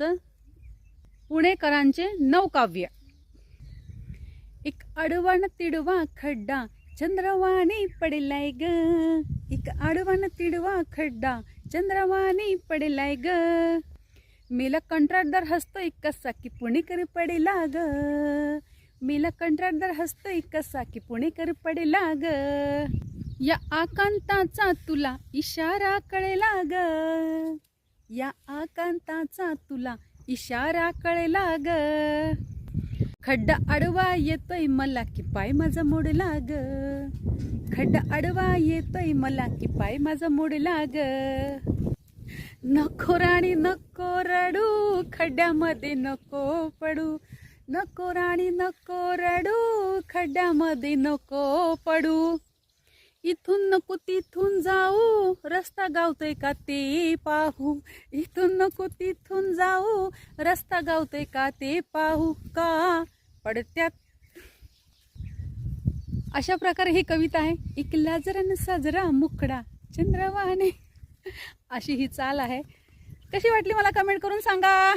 आजचं पुणेकरांचे नवकाव्य एक अडवण तिडवा खड्डा चंद्रवाणी पडलाय ग. एक अडवण तिडवा खड्डा चंद्रवाणी पडलाय ग. मेला कंत्राटदार हसतोय कसा की पुणेकर पडेला ग. मेला कंत्राटदार हसतोय कसा की पुणेकर पडेला ग. या आकांताचा तुला इशारा कळेला ग. या आकांताचा तुला इशारा कळला ग. खड्डा आडवा येतोय मला की पाय माझा मोडला ग. खड्डा आडवा येतोय मला की पाय माझा मोडला ग. नको राणी नको रडू खड्ड्यामध्ये नको पडू. नको राणी नको रडू खड्ड्यामध्ये नको पडू. इथून नको तिथून जाऊ. रस्ता गावतोय का ते पाहू. इथून नको तिथून जाऊ. रस्ता गावतोय का ते पाहू का? पडत्यात. अशा प्रकारे ही कविता आहे. एक लाजरा साजरा मुकडा चंद्रवाने. अशी ही चाल आहे. कशी वाटली मला कमेंट करून सांगा?